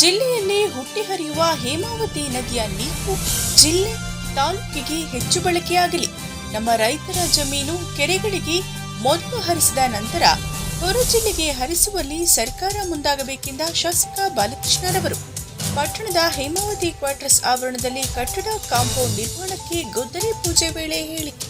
ಜಿಲ್ಲೆಯಲ್ಲಿ ಹುಟ್ಟಿ ಹರಿಯುವ ಹೇಮಾವತಿ ನದಿಯ ನೀರು ಜಿಲ್ಲೆ ತಾಲೂಕಿಗೆ ಹೆಚ್ಚು ಬಳಕೆಯಾಗಲಿ. ನಮ್ಮ ರೈತರ ಜಮೀನು ಕೆರೆಗಳಿಗೆ ಮೊದಲು ಹರಿಸಿದ ನಂತರ ಹೊರ ಜಿಲ್ಲೆಗೆ ಹರಿಸುವಲ್ಲಿ ಸರ್ಕಾರ ಮುಂದಾಗಬೇಕೆಂದ ಶಾಸಕ ಬಾಲಕೃಷ್ಣರವರು. ಪಟ್ಟಣದ ಹೇಮಾವತಿ ಕ್ವಾರ್ಟರ್ಸ್ ಆವರಣದಲ್ಲಿ ಕಟ್ಟಡ ಕಾಂಪೌಂಡ್ ನಿರ್ಮಾಣಕ್ಕೆ ಗುದ್ದಲಿ ಪೂಜೆ ವೇಳೆ ಹೇಳಿಕೆ.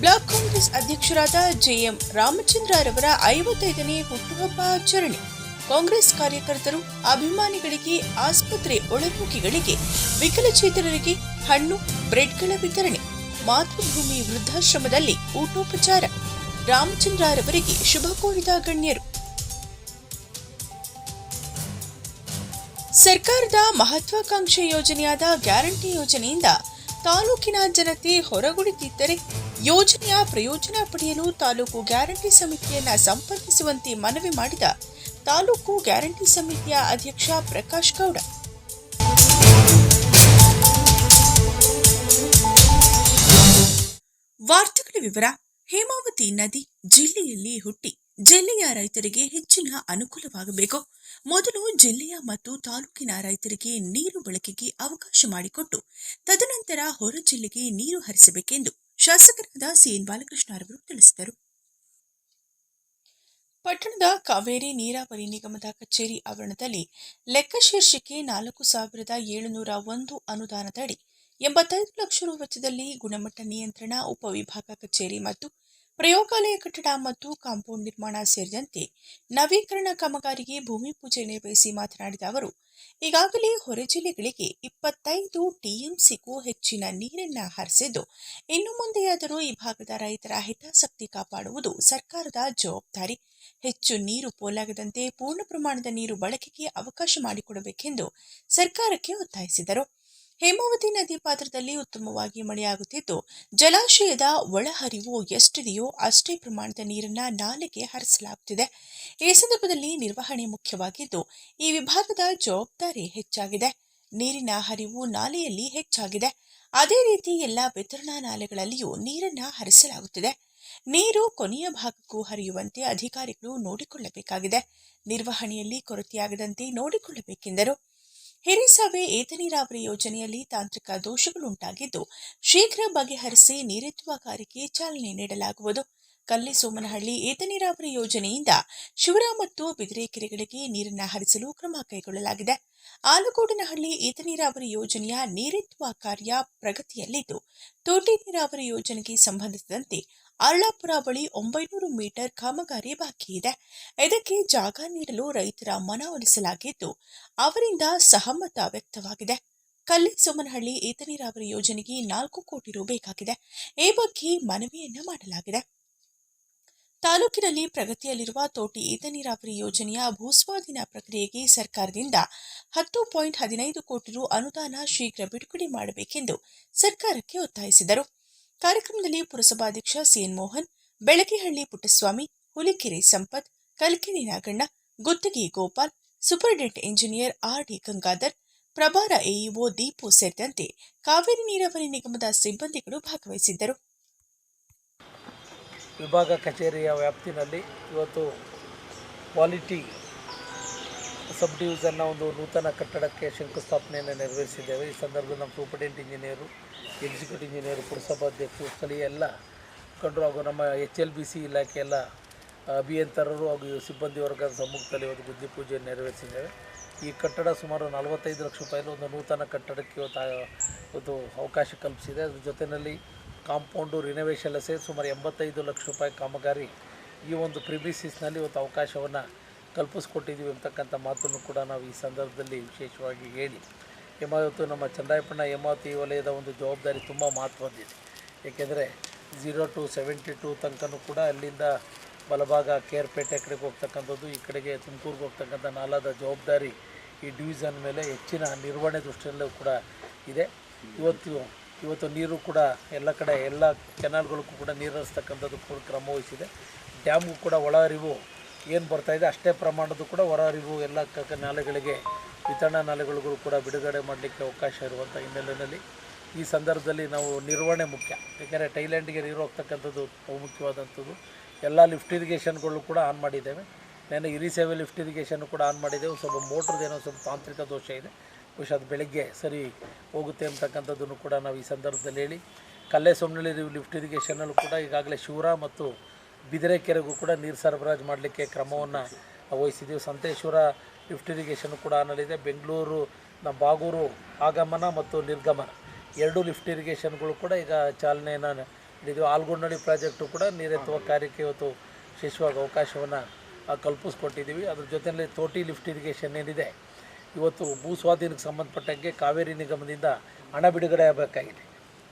ಬ್ಲಾಕ್ ಕಾಂಗ್ರೆಸ್ ಅಧ್ಯಕ್ಷರಾದ ಜೆಎಂ ರಾಮಚಂದ್ರರವರ ಐವತ್ತೈದನೇ ಹುಟ್ಟುಹಬ್ಬ ಆಚರಣೆ. ಕಾಂಗ್ರೆಸ್ ಕಾರ್ಯಕರ್ತರು ಅಭಿಮಾನಿಗಳಿಗೆ, ಆಸ್ಪತ್ರೆ ಒಳಮುಖಿಗಳಿಗೆ ವಿಕಲಚೇತನರಿಗೆ ಹಣ್ಣು, ಬ್ರೆಡ್ಗಳ ವಿತರಣೆ, ಮಾತೃಭೂಮಿ ವೃದ್ಧಾಶ್ರಮದಲ್ಲಿ ಊಟೋಪಚಾರ, ರಾಮಚಂದ್ರರವರಿಗೆ ಶುಭ ಕೋರಿದ ಗಣ್ಯರು. ಸರ್ಕಾರದ ಮಹತ್ವಾಕಾಂಕ್ಷೆ ಯೋಜನೆಯಾದ ಗ್ಯಾರಂಟಿ ಯೋಜನೆಯಿಂದ ತಾಲೂಕಿನ ಜನತೆ ಹೊರಗುಳಿದಿದ್ದರೆ ಯೋಜನೆಯ ಪ್ರಯೋಜನ ಪಡೆಯಲು ತಾಲೂಕು ಗ್ಯಾರಂಟಿ ಸಮಿತಿಯನ್ನ ಸಂಪರ್ಕಿಸುವಂತೆ ಮನವಿ ಮಾಡಿದ ತಾಲೂಕು ಗ್ಯಾರಂಟಿ ಸಮಿತಿಯ ಅಧ್ಯಕ್ಷ ಪ್ರಕಾಶ್ ಗೌಡ. ವಾರ್ತೆಗಳ ವಿವರ, ಹೇಮಾವತಿ ನದಿ ಜಿಲ್ಲೆಯಲ್ಲಿ ಹುಟ್ಟಿ ಜಿಲ್ಲೆಯ ರೈತರಿಗೆ ಹೆಚ್ಚಿನ ಅನುಕೂಲವಾಗಬೇಕು. ಮೊದಲು ಜಿಲ್ಲೆಯ ಮತ್ತು ತಾಲೂಕಿನ ರೈತರಿಗೆ ನೀರು ಬಳಕೆಗೆ ಅವಕಾಶ ಮಾಡಿಕೊಟ್ಟು, ತದನಂತರ ಹೊರ ಜಿಲ್ಲೆಗೆ ನೀರು ಹರಿಸಬೇಕೆಂದು ಶಾಸಕರಾದ ಸಿಎನ್ ಬಾಲಕೃಷ್ಣರವರು ತಿಳಿಸಿದರು. ಪಟ್ಟಣದ ಕಾವೇರಿ ನೀರಾವರಿ ನಿಗಮದ ಕಚೇರಿ ಆವರಣದಲ್ಲಿ ಲೆಕ್ಕ ಶೀರ್ಷಿಕೆ ನಾಲ್ಕು ಸಾವಿರದ ಏಳುನೂರ ಒಂದು ಅನುದಾನದಡಿ ಎಂಬತ್ತೈದು ಲಕ್ಷ ರು ವೆಚ್ಚದಲ್ಲಿ ಗುಣಮಟ್ಟ ನಿಯಂತ್ರಣ ಉಪವಿಭಾಗ ಕಚೇರಿ ಮತ್ತು ಪ್ರಯೋಗಾಲಯ ಕಟ್ಟಡ ಮತ್ತು ಕಾಂಪೌಂಡ್ ನಿರ್ಮಾಣ ಸೇರಿದಂತೆ ನವೀಕರಣ ಕಾಮಗಾರಿಗೆ ಭೂಮಿ ಪೂಜೆ ನೆರವೇರಿಸಿ ಮಾತನಾಡಿದ ಅವರು, ಈಗಾಗಲೇ ಹೊರ ಜಿಲ್ಲೆಗಳಿಗೆ ಇಪ್ಪತ್ತೈದು ಟಿಎಂಸಿಗೂ ಹೆಚ್ಚಿನ ನೀರನ್ನು ಹರಿಸಿದ್ದು, ಇನ್ನು ಮುಂದೆಯಾದರೂ ಈ ಭಾಗದ ರೈತರ ಹಿತಾಸಕ್ತಿ ಕಾಪಾಡುವುದು ಸರ್ಕಾರದ ಜವಾಬ್ದಾರಿ. ಹೆಚ್ಚು ನೀರು ಪೋಲಾಗದಂತೆ ಪೂರ್ಣ ಪ್ರಮಾಣದ ನೀರು ಬಳಕೆಗೆ ಅವಕಾಶ ಮಾಡಿಕೊಡಬೇಕೆಂದು ಸರ್ಕಾರಕ್ಕೆ ಒತ್ತಾಯಿಸಿದರು. ಹೇಮಾವತಿ ನದಿ ಪಾತ್ರದಲ್ಲಿ ಉತ್ತಮವಾಗಿ ಮಳೆಯಾಗುತ್ತಿದ್ದು, ಜಲಾಶಯದ ಒಳಹರಿವು ಎಷ್ಟಿದೆಯೋ ಅಷ್ಟೇ ಪ್ರಮಾಣದ ನೀರನ್ನ ನಾಲೆಗೆ ಹರಿಸಲಾಗುತ್ತಿದೆ. ಈ ಸಂದರ್ಭದಲ್ಲಿ ನಿರ್ವಹಣೆ ಮುಖ್ಯವಾಗಿದ್ದು, ಈ ವಿಭಾಗದ ಜವಾಬ್ದಾರಿ ಹೆಚ್ಚಾಗಿದೆ. ನೀರಿನ ಹರಿವು ನಾಲೆಯಲ್ಲಿ ಹೆಚ್ಚಾಗಿದೆ. ಅದೇ ರೀತಿ ಎಲ್ಲ ವಿತರಣಾ ನಾಲೆಗಳಲ್ಲಿಯೂ ನೀರನ್ನ ಹರಿಸಲಾಗುತ್ತಿದೆ. ನೀರು ಕೊನೆಯ ಭಾಗಕ್ಕೂ ಹರಿಯುವಂತೆ ಅಧಿಕಾರಿಗಳು ನೋಡಿಕೊಳ್ಳಬೇಕಾಗಿದೆ. ನಿರ್ವಹಣೆಯಲ್ಲಿ ಕೊರತೆಯಾಗದಂತೆ ನೋಡಿಕೊಳ್ಳಬೇಕೆಂದರು. ಹಿರಿಸಾವೆ ಏತ ನೀರಾವರಿ ಯೋಜನೆಯಲ್ಲಿ ತಾಂತ್ರಿಕ ದೋಷಗಳುಂಟಾಗಿದ್ದು, ಶೀಘ್ರ ಬಗೆಹರಿಸಿ ನೀರೆತ್ತುವ ಕಾರ್ಯಕ್ಕೆ ಚಾಲನೆ ನೀಡಲಾಗುವುದು. ಕಲ್ಲಿಸೋಮನಹಳ್ಳಿ ಏತ ನೀರಾವರಿ ಯೋಜನೆಯಿಂದ ಶಿವರ ಮತ್ತು ಬಿದಿರೆ ಕೆರೆಗಳಿಗೆ ನೀರನ್ನು ಹರಿಸಲು ಕ್ರಮ ಕೈಗೊಳ್ಳಲಾಗಿದೆ. ಆಲಗೋಡನಹಳ್ಳಿ ಏತ ನೀರಾವರಿ ಯೋಜನೆಯ ನೀರೆತ್ತುವ ಕಾರ್ಯ ಪ್ರಗತಿಯಲ್ಲಿದ್ದು ತೋಟಿ ನೀರಾವರಿ ಯೋಜನೆಗೆ ಸಂಬಂಧಿಸಿದಂತೆ ಅರಳಾಪುರ ಬಳಿ ಒಂಬೈನೂರು ಮೀಟರ್ ಕಾಮಗಾರಿ ಬಾಕಿ ಇದೆ. ಇದಕ್ಕೆ ಜಾಗ ನೀಡಲು ರೈತರ ಮನವೊಲಿಸಲಾಗಿದ್ದು ಅವರಿಂದ ಸಹಮತ ವ್ಯಕ್ತವಾಗಿದೆ. ಕಲ್ಲಿ ಸೋಮನಹಳ್ಳಿ ಏತ ನೀರಾವರಿ ಯೋಜನೆಗೆ ನಾಲ್ಕು ಕೋಟಿ ರು ಬೇಕಾಗಿದೆ. ಈ ಬಗ್ಗೆ ಮನವಿಯನ್ನ ಮಾಡಲಾಗಿದೆ. ತಾಲೂಕಿನಲ್ಲಿ ಪ್ರಗತಿಯಲ್ಲಿರುವ ತೋಟಿ ಏತ ನೀರಾವರಿ ಯೋಜನೆಯ ಭೂಸ್ವಾಧೀನ ಪ್ರಕ್ರಿಯೆಗೆ ಸರ್ಕಾರದಿಂದ ಹತ್ತು ಪಾಯಿಂಟ್ ಹದಿನೈದು ಕೋಟಿ ರು ಅನುದಾನ ಶೀಘ್ರ ಬಿಡುಗಡೆ ಮಾಡಬೇಕೆಂದು ಸರ್ಕಾರಕ್ಕೆ ಒತ್ತಾಯಿಸಿದರು. ಕಾರ್ಯಕ್ರಮದಲ್ಲಿ ಪುರಸಭಾಧ್ಯಕ್ಷ ಸಿಎನ್ ಮೋಹನ್, ಬೆಳಕಿಹಳ್ಳಿ ಪುಟ್ಟಸ್ವಾಮಿ, ಹುಲಿಕೆರೆ ಸಂಪತ್ ಕಲ್ಕಿಣಿ ನಾಗಣ್ಣ, ಗುತ್ತಿಗೆ Gopal superintendent engineer R D Gangadhar, ಪ್ರಭಾರ ಎಇಒ ದೀಪು ಸೇರಿದಂತೆ ಕಾವೇರಿ ನೀರಾವರಿ ನಿಗಮದ ಸಿಬ್ಬಂದಿಗಳು ಭಾಗವಹಿಸಿದ್ದರು. ವಿಭಾಗ ಕಚೇರಿಯ ವ್ಯಾಪ್ತಿನಲ್ಲಿ ಇವತ್ತು ಕ್ವಾಲಿಟಿ ಸಬ್ ಡಿವಿಷನ್ನ ಒಂದು ನೂತನ ಕಟ್ಟಡಕ್ಕೆ ಶಂಕುಸ್ಥಾಪನೆಯನ್ನು ನೆರವೇರಿಸಿದ್ದೇವೆ. ಈ ಸಂದರ್ಭದಲ್ಲಿ ನಮ್ಮ ಸೂಪರಿಂಟೆಂಡೆಂಟ್ ಇಂಜಿನಿಯರು ಎಕ್ಸಿಕ್ಯೂಟಿವ್ ಇಂಜಿನಿಯರು ಪುರಸಭಾಧ್ಯಕ್ಷರು ಸ್ಥಳೀಯ ಎಲ್ಲ ಮುಖಂಡರು ಹಾಗೂ ನಮ್ಮ ಎಚ್ ಎಲ್ ಬಿ ಸಿ ಇಲಾಖೆಯೆಲ್ಲ ಅಭಿಯಂತರರು ಹಾಗೂ ಸಿಬ್ಬಂದಿ ವರ್ಗದ ಸಮ್ಮುಖದಲ್ಲಿ ಇವತ್ತು ಬುದ್ಧಿ ಪೂಜೆ ನೆರವೇರಿಸಿದ್ದೇವೆ. ಈ ಕಟ್ಟಡ ಸುಮಾರು ನಲವತ್ತೈದು ಲಕ್ಷ ರೂಪಾಯಿದು ಒಂದು ನೂತನ ಕಟ್ಟಡಕ್ಕೆ ಒಂದು ಅವಕಾಶ ಕಲ್ಪಿಸಿದೆ. ಅದ್ರ ಜೊತೆಯಲ್ಲಿ ಕಾಂಪೌಂಡು ರಿನೋವೇಷನ್ ಸೇರಿ ಸುಮಾರು ಎಂಬತ್ತೈದು ಲಕ್ಷ ರೂಪಾಯಿ ಕಾಮಗಾರಿ ಈ ಒಂದು ಪ್ರಿಬಿಸಿಸ್ನಲ್ಲಿ ಇವತ್ತು ಅವಕಾಶವನ್ನು ಕಲ್ಪಿಸ್ಕೊಟ್ಟಿದ್ದೀವಿ ಅಂತಕ್ಕಂಥ ಮಾತನ್ನು ಕೂಡ ನಾವು ಈ ಸಂದರ್ಭದಲ್ಲಿ ವಿಶೇಷವಾಗಿ ಹೇಳಿ. ಹೇಮಾವತಿ ನಮ್ಮ ಚಂದಾಯಪಣ್ಣ ಹೇಮಾವತಿ ವಲಯದ ಒಂದು ಜವಾಬ್ದಾರಿ ತುಂಬ ಮಹತ್ವದ್ದಿದೆ. ಏಕೆಂದರೆ ಝೀರೋ ಟು ಸೆವೆಂಟಿ ಟು ತನಕನೂ ಕೂಡ ಅಲ್ಲಿಂದ ಬಲಭಾಗ ಕೇರ್ಪೇಟೆ ಕಡೆಗೆ ಹೋಗ್ತಕ್ಕಂಥದ್ದು, ಈ ಕಡೆಗೆ ತುಮಕೂರಿಗೆ ಹೋಗ್ತಕ್ಕಂಥ ನಾಲಾದ ಜವಾಬ್ದಾರಿ ಈ ಡಿವಿಷನ್ ಮೇಲೆ ಹೆಚ್ಚಿನ ನಿರ್ವಹಣೆ ದೃಷ್ಟಿಯಲ್ಲೂ ಕೂಡ ಇದೆ. ಇವತ್ತು ಇವತ್ತು ನೀರು ಕೂಡ ಎಲ್ಲ ಕಡೆ ಎಲ್ಲ ಕೆನಾಲ್ಗಳಿಗೂ ಕೂಡ ನೀರು ಹರಿಸ್ತಕ್ಕಂಥದ್ದು ಕೂಡ ಕ್ರಮ ವಹಿಸಿದೆ. ಡ್ಯಾಮ್ಗೂ ಕೂಡ ಒಳ ಹರಿವು ಏನು ಬರ್ತಾಯಿದೆ ಅಷ್ಟೇ ಪ್ರಮಾಣದ್ದು ಕೂಡ ಹೊರ ಎಲ್ಲ ಕ- ನಾಲೆಗಳಿಗೆ ವಿತರಣಾ ನಾಲೆಗಳಿಗೂ ಕೂಡ ಬಿಡುಗಡೆ ಮಾಡಲಿಕ್ಕೆ ಅವಕಾಶ ಇರುವಂಥ ಹಿನ್ನೆಲೆಯಲ್ಲಿ ಈ ಸಂದರ್ಭದಲ್ಲಿ ನಾವು ನಿರ್ವಹಣೆ ಮುಖ್ಯ. ಏಕೆಂದರೆ ಟೈಲ್ಯಾಂಡ್ಗೆ ನೀರು ಹೋಗ್ತಕ್ಕಂಥದ್ದು ಬಹುಮುಖ್ಯವಾದಂಥದ್ದು ಎಲ್ಲ ಲಿಫ್ಟ್ ಇರಿಗೇಷನ್ಗಳು ಕೂಡ ಆನ್ ಮಾಡಿದ್ದೇವೆ. ನೆನ್ನೆ ಇರಿ ಸೇವೆ ಲಿಫ್ಟ್ ಇರಿಗೇಷನ್ ಕೂಡ ಆನ್ ಮಾಡಿದ್ದೇವೆ. ಸ್ವಲ್ಪ ಮೋಟ್ರದ್ದೇನೋ ಸ್ವಲ್ಪ ತಾಂತ್ರಿಕ ದೋಷ ಇದೆ. ಬಹುಶಃ ಅದು ಬೆಳಗ್ಗೆ ಸರಿ ಹೋಗುತ್ತೆ ಅಂತಕ್ಕಂಥದ್ದನ್ನು ಕೂಡ ನಾವು ಈ ಸಂದರ್ಭದಲ್ಲಿ ಹೇಳಿ. ಕಲ್ಲೆ ಸೊಮ್ನಳ್ಳಿ ಲಿಫ್ಟ್ ಇರಿಗೇಷನಲ್ಲೂ ಕೂಡ ಈಗಾಗಲೇ ಶಿವರ ಮತ್ತು ಬಿದಿರೆಕೆರೆಗೂ ಕೂಡ ನೀರು ಸರಬರಾಜು ಮಾಡಲಿಕ್ಕೆ ಕ್ರಮವನ್ನು ವಹಿಸಿದ್ದೀವಿ. ಸಂತೇಶ್ವರ ಲಿಫ್ಟ್ ಇರಿಗೇಷನ್ ಕೂಡ ಅನ್ನಲಿದೆ ಬೆಂಗಳೂರು ನಮ್ಮ ಬಾಗೂರು ಆಗಮನ ಮತ್ತು ನಿರ್ಗಮನ. ಎರಡು ಲಿಫ್ಟ್ ಇರಿಗೇಷನ್ಗಳು ಕೂಡ ಈಗ ಚಾಲನೆಯನ್ನು ನೀಡಿದ್ವಿ. ಆಲ್ಗೊಂಡಳ್ಳಿ ಪ್ರಾಜೆಕ್ಟು ಕೂಡ ನೀರೆತ್ತುವ ಕಾರ್ಯಕ್ಕೆ ಇವತ್ತು ಶಿಶುವಾಗ ಅವಕಾಶವನ್ನು ಕಲ್ಪಿಸ್ಕೊಟ್ಟಿದ್ದೀವಿ ಅದ್ರ ಜೊತೆಯಲ್ಲಿ ತೋಟಿ ಲಿಫ್ಟ್ ಇರಿಗೇಷನ್ ಏನಿದೆ ಇವತ್ತು ಭೂ ಸ್ವಾಧೀನಕ್ಕೆ ಸಂಬಂಧಪಟ್ಟಂಗೆ ಕಾವೇರಿ ನಿಗಮದಿಂದ ಹಣ ಬಿಡುಗಡೆ ಆಗಬೇಕಾಗಿದೆ.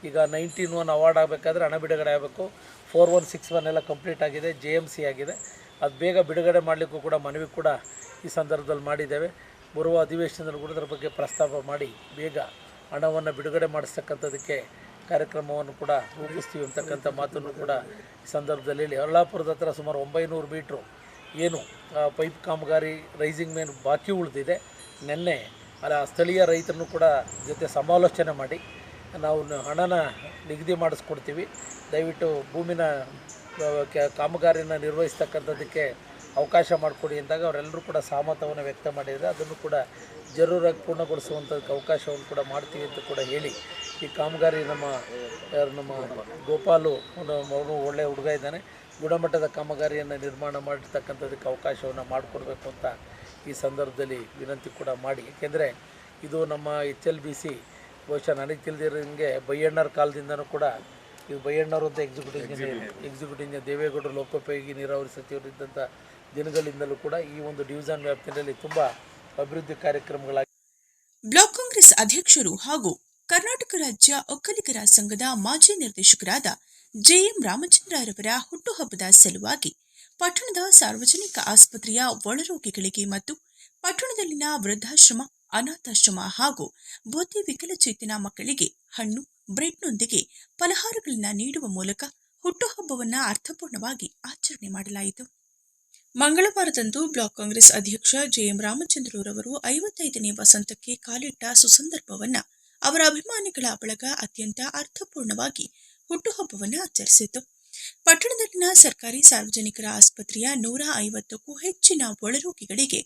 ಈಗ ನೈನ್ಟೀನ್ ಒನ್ ಅವಾರ್ಡ್ ಆಗಬೇಕಾದ್ರೆ ಹಣ ಬಿಡುಗಡೆ ಆಗಬೇಕು. ಫೋರ್ ಒನ್ ಸಿಕ್ಸ್ ಒನ್ ಎಲ್ಲ ಕಂಪ್ಲೀಟ್ ಆಗಿದೆ ಜೆ ಎಂ ಸಿ ಆಗಿದೆ. ಅದು ಬೇಗ ಬಿಡುಗಡೆ ಮಾಡಲಿಕ್ಕೂ ಕೂಡ ಮನವಿ ಕೂಡ ಈ ಸಂದರ್ಭದಲ್ಲಿ ಮಾಡಿದ್ದೇವೆ. ಬರುವ ಅಧಿವೇಶನದಲ್ಲಿ ಕೂಡ ಅದರ ಬಗ್ಗೆ ಪ್ರಸ್ತಾಪ ಮಾಡಿ, ಬೇಗ ಹಣವನ್ನು ಬಿಡುಗಡೆ ಮಾಡಿಸ್ತಕ್ಕಂಥದ್ದಕ್ಕೆ ಕಾರ್ಯಕ್ರಮವನ್ನು ಕೂಡ ರೂಪಿಸ್ತೀವಿ ಅಂತಕ್ಕಂಥ ಮಾತನ್ನು ಕೂಡ ಈ ಸಂದರ್ಭದಲ್ಲಿ ಹೇಳಿ. ಹತ್ರ ಸುಮಾರು ಒಂಬೈನೂರು ಮೀಟ್ರು ಏನು ಪೈಪ್ ಕಾಮಗಾರಿ ರೈಸಿಂಗ್ ಮೇನ್ ಬಾಕಿ ಉಳಿದಿದೆ. ನಿನ್ನೆ ಅಲ್ಲ, ಸ್ಥಳೀಯ ರೈತರನ್ನು ಕೂಡ ಜೊತೆ ಸಮಾಲೋಚನೆ ಮಾಡಿ ನಾವು ಹಣನ ನಿಗದಿ ಮಾಡಿಸ್ಕೊಡ್ತೀವಿ. ದಯವಿಟ್ಟು ಭೂಮಿನ ಕಾಮಗಾರಿಯನ್ನು ನಿರ್ವಹಿಸ್ತಕ್ಕಂಥದ್ದಕ್ಕೆ ಅವಕಾಶ ಮಾಡಿಕೊಡಿ ಅಂದಾಗ ಅವರೆಲ್ಲರೂ ಕೂಡ ಸಹಮತವನ್ನು ವ್ಯಕ್ತ ಮಾಡಿದರೆ ಅದನ್ನು ಕೂಡ ಜರೂರಾಗಿ ಪೂರ್ಣಗೊಳಿಸುವಂಥದ್ದು ಅವಕಾಶವನ್ನು ಕೂಡ ಮಾಡ್ತೀವಿ ಅಂತ ಕೂಡ ಹೇಳಿ ಈ ಕಾಮಗಾರಿ ನಮ್ಮ ನಮ್ಮ ಗೋಪಾಲು ಅವನು ಒಳ್ಳೆಯ ಹುಡುಗ ಇದ್ದಾನೆ, ಗುಣಮಟ್ಟದ ಕಾಮಗಾರಿಯನ್ನು ನಿರ್ಮಾಣ ಮಾಡಿರ್ತಕ್ಕಂಥದ್ದಕ್ಕೆ ಅವಕಾಶವನ್ನು ಮಾಡಿಕೊಡ್ಬೇಕು ಅಂತ ಈ ಸಂದರ್ಭದಲ್ಲಿ ವಿನಂತಿ ಕೂಡ ಮಾಡಿ. ಏಕೆಂದರೆ ಇದು ನಮ್ಮ ಎಚ್ ಎಲ್ ಬಿ ಸಿ ಬಹುಶಃ ನನಗೆ ತಿಳಿದಿರೋಂಗೆ ಬೈಯಣ್ಣರ ಕಾಲದಿಂದನೂ ಕೂಡ ಇದು ಬೈಯಣ್ಣವರು ಅಂತ ಎಕ್ಸಿಕ್ಯೂಟಿವ್ ಇಂಜಿನಿಯರ್ ಎಕ್ಸಿಕ್ಯೂಟಿವ್ ಇಂಜಿನಿಯರ್ ದೇವೇಗೌಡರು ಲೋಕೋಪಯೋಗಿ ನೀರಾವರಿ ಸಚಿವರಿದ್ದಂಥ ದಿನಗಳಿಂದಲೂ ಕೂಡ ಈ ಒಂದು ಡಿವಿಷನ್ ವ್ಯಾಪ್ತಿಯಲ್ಲಿ ತುಂಬ ಅಭಿವೃದ್ಧಿ ಕಾರ್ಯಕ್ರಮಗಳಾಗಿ ಬ್ಲಾಕ್ ಕಾಂಗ್ರೆಸ್ ಅಧ್ಯಕ್ಷರು ಹಾಗೂ ಕರ್ನಾಟಕ ರಾಜ್ಯ ಒಕ್ಕಲಿಗರ ಸಂಘದ ಮಾಜಿ ನಿರ್ದೇಶಕರಾದ ಜೆಎಂ ರಾಮಚಂದ್ರರವರ ಹುಟ್ಟುಹಬ್ಬದ ಸಲುವಾಗಿ ಪಟ್ಟಣದ ಸಾರ್ವಜನಿಕ ಆಸ್ಪತ್ರೆಯ ಒಳರೋಗಿಗಳಿಗೆ ಮತ್ತು ಪಟ್ಟಣದಲ್ಲಿನ ವೃದ್ಧಾಶ್ರಮ, ಅನಾಥಾಶ್ರಮ ಹಾಗೂ ಬುದ್ಧಿ ವಿಕಲಚೇತನ ಮಕ್ಕಳಿಗೆ ಹಣ್ಣು, ಬ್ರೆಡ್ನೊಂದಿಗೆ ಫಲಹಾರಗಳನ್ನು ನೀಡುವ ಮೂಲಕ ಹುಟ್ಟುಹಬ್ಬವನ್ನು ಅರ್ಥಪೂರ್ಣವಾಗಿ ಆಚರಣೆ ಮಾಡಲಾಯಿತು. ಮಂಗಳವಾರದಂದು ಬ್ಲಾಕ್ ಕಾಂಗ್ರೆಸ್ ಅಧ್ಯಕ್ಷ ಜೆಎಂ ರಾಮಚಂದ್ರರವರು ಐವತ್ತೈದನೇ ವಸಂತಕ್ಕೆ ಕಾಲಿಟ್ಟ ಸುಸಂದರ್ಭವನ್ನ ಅವರ ಅಭಿಮಾನಿಗಳ ಬಳಗ ಅತ್ಯಂತ ಅರ್ಥಪೂರ್ಣವಾಗಿ ಹುಟ್ಟುಹಬ್ಬವನ್ನು ಆಚರಿಸಿತು. ಪಟ್ಟಣದಲ್ಲಿನ ಸರ್ಕಾರಿ ಸಾರ್ವಜನಿಕರ ಆಸ್ಪತ್ರೆಯ ನೂರ ಐವತ್ತಕ್ಕೂ ಹೆಚ್ಚಿನ ಒಳರೋಗಿಗಳಿಗೆ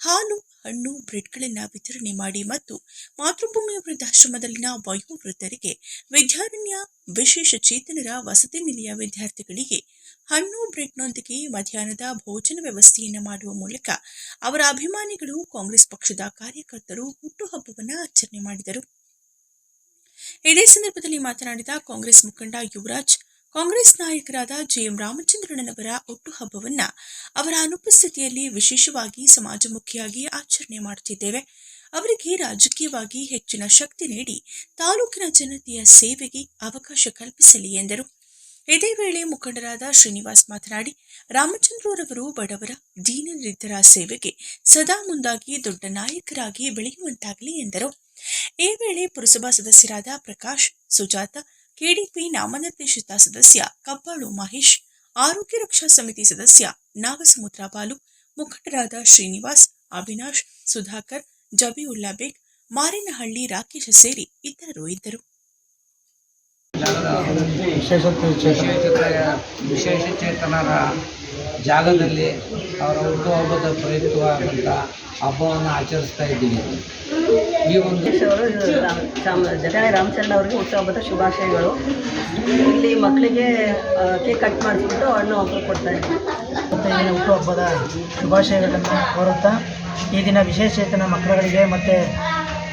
ಹಾಲು, ಹಣ್ಣು, ಬ್ರೆಡ್ಗಳನ್ನು ವಿತರಣೆ ಮಾಡಿ ಮತ್ತು ಮಾತೃಭೂಮಿ ವೃದ್ಧಾಶ್ರಮದಲ್ಲಿನ ವಯೋವೃದ್ಧರಿಗೆ ವಿದ್ಯಾರಣ್ಯ, ವಿಶೇಷ ಚೇತನರ ವಸತಿ ನಿಲಯ ವಿದ್ಯಾರ್ಥಿಗಳಿಗೆ ಹಣ್ಣು ಬ್ರೆಡ್ನೊಂದಿಗೆ ಮಧ್ಯಾಹ್ನದ ಭೋಜನ ವ್ಯವಸ್ಥೆಯನ್ನು ಮಾಡುವ ಮೂಲಕ ಅವರ ಅಭಿಮಾನಿಗಳು ಕಾಂಗ್ರೆಸ್ ಪಕ್ಷದ ಕಾರ್ಯಕರ್ತರು ಹುಟ್ಟುಹಬ್ಬವನ್ನು ಆಚರಣೆ ಮಾಡಿದರು. ಇದೇ ಸಂದರ್ಭದಲ್ಲಿ ಮಾತನಾಡಿದ ಕಾಂಗ್ರೆಸ್ ಮುಖಂಡ ಯುವರಾಜ್, ಕಾಂಗ್ರೆಸ್ ನಾಯಕರಾದ ಜಿಎಂ ರಾಮಚಂದ್ರಣ್ಣನವರ ಹುಟ್ಟುಹಬ್ಬವನ್ನ ಅವರ ಅನುಪಸ್ಥಿತಿಯಲ್ಲಿ ವಿಶೇಷವಾಗಿ ಸಮಾಜಮುಖಿಯಾಗಿ ಆಚರಣೆ ಮಾಡುತ್ತಿದ್ದೇವೆ. ಅವರಿಗೆ ರಾಜಕೀಯವಾಗಿ ಹೆಚ್ಚಿನ ಶಕ್ತಿ ನೀಡಿ ತಾಲೂಕಿನ ಜನತೆಯ ಸೇವೆಗೆ ಅವಕಾಶ ಕಲ್ಪಿಸಲಿ ಎಂದರು. ಇದೇ ವೇಳೆ ಮುಖಂಡರಾದ ಶ್ರೀನಿವಾಸ್ ಮಾತನಾಡಿ, ರಾಮಚಂದ್ರರವರು ಬಡವರ ದೀನರಿದ್ದರ ಸೇವೆಗೆ ಸದಾ ಮುಂದಾಗಿ ದೊಡ್ಡ ನಾಯಕರಾಗಿ ಬೆಳೆಯುವಂತಾಗಲಿ ಎಂದರು. ಈ ವೇಳೆ ಪುರಸಭಾ ಸದಸ್ಯರಾದ ಪ್ರಕಾಶ್, ಸುಜಾತ, ಕೆಡಿಪಿ ನಾಮನಿರ್ದೇಶಿತ ಸದಸ್ಯ ಕಬ್ಬಾಳು ಮಹೇಶ್, ಆರೋಗ್ಯ ರಕ್ಷಾ ಸಮಿತಿ ಸದಸ್ಯ ನಾಗಸಮುದ್ರ ಬಾಲು, ಮುಖಂಡರಾದ ಶ್ರೀನಿವಾಸ್, ಅವಿನಾಶ್, ಸುಧಾಕರ್ ಜಬಿಯುಲ್ಲಾ ಬೇಗ್, ಮಾರಿನಹಳ್ಳಿ ರಾಕೇಶ ಸೇರಿ ಇತರರು ಇದ್ದರು. ವಿಶೇಷ ವಿಶೇಷ ಚೇತನರ ಜಾಗದಲ್ಲಿ ಅವರ ಹುಟ್ಟುಹಬ್ಬದ ಪ್ರಯುಕ್ತವಾದಂಥ ಹಬ್ಬವನ್ನು ಆಚರಿಸ್ತಾ ಇದ್ದೀವಿ. ಈ ಒಂದು ಜಟಾಯ ರಾಮಚಂದ್ರ ಅವರಿಗೆ ಹುಟ್ಟುಹಬ್ಬದ ಶುಭಾಶಯಗಳು. ಇಲ್ಲಿ ಮಕ್ಕಳಿಗೆ ಕೇಕ್ ಕಟ್ ಮಾಡಿಸ್ಬಿಟ್ಟು ಹಣ್ಣು ಹಬ್ಬ ಕೊಡ್ತಾ ಇದ್ದೀವಿ ಹುಟ್ಟು ಹಬ್ಬದ ಶುಭಾಶಯಗಳನ್ನು ಕೋರುತ್ತಾ ಈ ದಿನ ವಿಶೇಷ ಚೇತನ ಮಕ್ಕಳುಗಳಿಗೆ ಮತ್ತು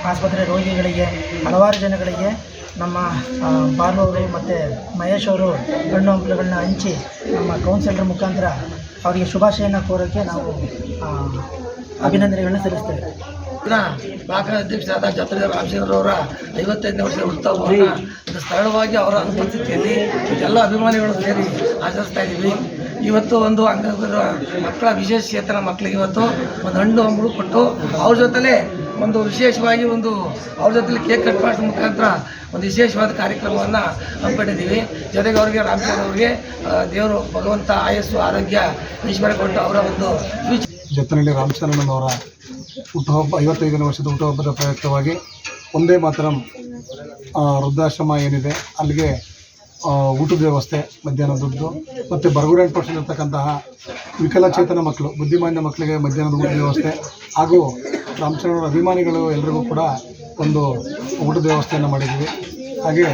ಆಸ್ಪತ್ರೆ ರೋಗಿಗಳಿಗೆ ಹಲವಾರು ಜನಗಳಿಗೆ ನಮ್ಮ ಆ, ಬಾಲು ಅವರು ಮತ್ತು ಮಹೇಶ್ ಅವರು ಹಣ್ಣು ಹಂಪಲುಗಳನ್ನ ಹಂಚಿ ನಮ್ಮ ಕೌನ್ಸಿಲರ್ ಮುಖಾಂತರ ಅವರಿಗೆ ಶುಭಾಶಯನ ಕೋರೋಕ್ಕೆ ನಾವು ಅಭಿನಂದನೆಗಳನ್ನ ಸಲ್ಲಿಸ್ತೇವೆ. ದಿನ ಬ್ಲಾಕ್ ಅಧ್ಯಕ್ಷರಾದ ಜಾತ್ರೆ ರಾಮಚಂದ್ರವರ ಐವತ್ತೈದನೇ ವರ್ಷದ ಉತ್ಸವವನ್ನು ಸರಳವಾಗಿ ಅವರ ಅನುಪಸ್ಥಿತಿಯಲ್ಲಿ ಎಲ್ಲ ಅಭಿಮಾನಿಗಳು ಸೇರಿ ಆಚರಿಸ್ತಾ ಇದ್ದೀವಿ. ಇವತ್ತು ಒಂದು ಅಂಗ ಮಕ್ಕಳ ವಿಶೇಷ ಚೇತನ ಮಕ್ಕಳಿಗೆ ಇವತ್ತು ಒಂದು ಹಣ್ಣು ಹಂಬಳು ಕೊಟ್ಟು ಅವ್ರ ಜೊತೆಲೇ ಒಂದು ವಿಶೇಷವಾಗಿ ಒಂದು ಅವ್ರ ಜೊತೆಲಿ ಕೇಕ್ ಕಟ್ ಮಾಡಿಸೋ ಮುಖಾಂತರ ಒಂದು ವಿಶೇಷವಾದ ಕಾರ್ಯಕ್ರಮವನ್ನು ಹಮ್ಮಿಕೊಂಡಿದ್ದೀವಿ ಜೊತೆಗೆ ಅವರಿಗೆ ರಾಮಚಂದ್ರ ಅವರಿಗೆ ದೇವರು ಭಗವಂತ ಆಯಸ್ಸು ಆರೋಗ್ಯ ಈಶ್ವರ ಕೊಟ್ಟು ಅವರ ಒಂದು ಜೊತೆಯಲ್ಲಿ ರಾಮಚಂದ್ರನವರ ಹುಟ್ಟುಹಬ್ಬ, ಐವತ್ತೈದನೇ ವರ್ಷದ ಹುಟ್ಟುಹಬ್ಬದ ಪ್ರಯುಕ್ತವಾಗಿ ಒಂದೇ ಮಾತ್ರ ವೃದ್ಧಾಶ್ರಮ ಏನಿದೆ, ಅಲ್ಲಿಗೆ ಊಟದ ವ್ಯವಸ್ಥೆ, ಮಧ್ಯಾಹ್ನ ದುಡ್ಡು, ಮತ್ತು ಬರಗೂರು ಪರ್ಸೆಂಟ್ ಇರ್ತಕ್ಕಂತಹ ವಿಕಲಚೇತನ ಮಕ್ಕಳು ಬುದ್ಧಿಮಾಂದ್ಯ ಮಕ್ಕಳಿಗೆ ಮಧ್ಯಾಹ್ನದ ಊಟದ ವ್ಯವಸ್ಥೆ, ಹಾಗೂ ರಾಮಚಂದ್ರ ಅಭಿಮಾನಿಗಳು ಎಲ್ರಿಗೂ ಕೂಡ ಒಂದು ಊಟದ ವ್ಯವಸ್ಥೆಯನ್ನು ಮಾಡಿದ್ದೀವಿ. ಹಾಗೆ